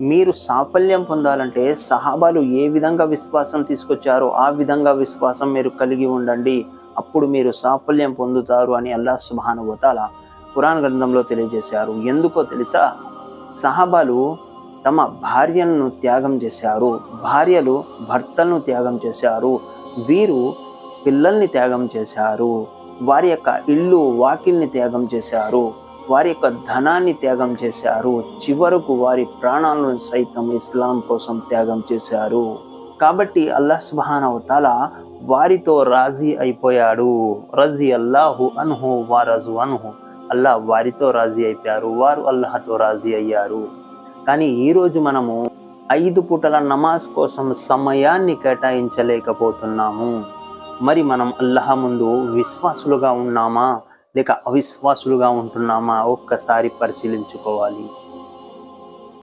మీరు సాఫల్యం పొందాలంటే సహాబాలు ఏ విధంగా విశ్వాసం తీసుకొచ్చారో ఆ విధంగా విశ్వాసం మీరు కలిగి ఉండండి. అప్పుడు మీరు సాఫల్యం పొందుతారు అని అల్లా సుభానుభూతాల పురాణ గ్రంథంలో తెలియజేశారు. ఎందుకో తెలుసా? సహాబాలు తమ భార్యలను త్యాగం చేశారు. భార్యలు భర్తలను త్యాగం చేశారు. వీరు పిల్లల్ని త్యాగం చేశారు. వారి యొక్క ఇల్లు వాకిల్ని త్యాగం చేశారు. వారి యొక్క ధనాన్ని త్యాగం చేశారు. చివరకు వారి ప్రాణాలను సైతం ఇస్లాం కోసం త్యాగం చేశారు. కాబట్టి అల్లాహ్ సుబానవతాల వారితో రాజీ అయిపోయాడు. రజీ అల్లాహు అన్హు వారజు అన్హు. అల్లాహ్ వారితో రాజీ అయిపోయారు. వారు అల్లాహతో రాజీ అయ్యారు. కానీ ఈరోజు మనము ఐదు పూటల నమాజ్ కోసం సమయాన్ని కేటాయించలేకపోతున్నాము. మరి మనం అల్లాహ ముందు విశ్వాసులుగా ఉన్నామా? లేక అవిశ్వాసులుగా ఉంటున్నామా? ఒక్కసారి పరిశీలించుకోవాలి.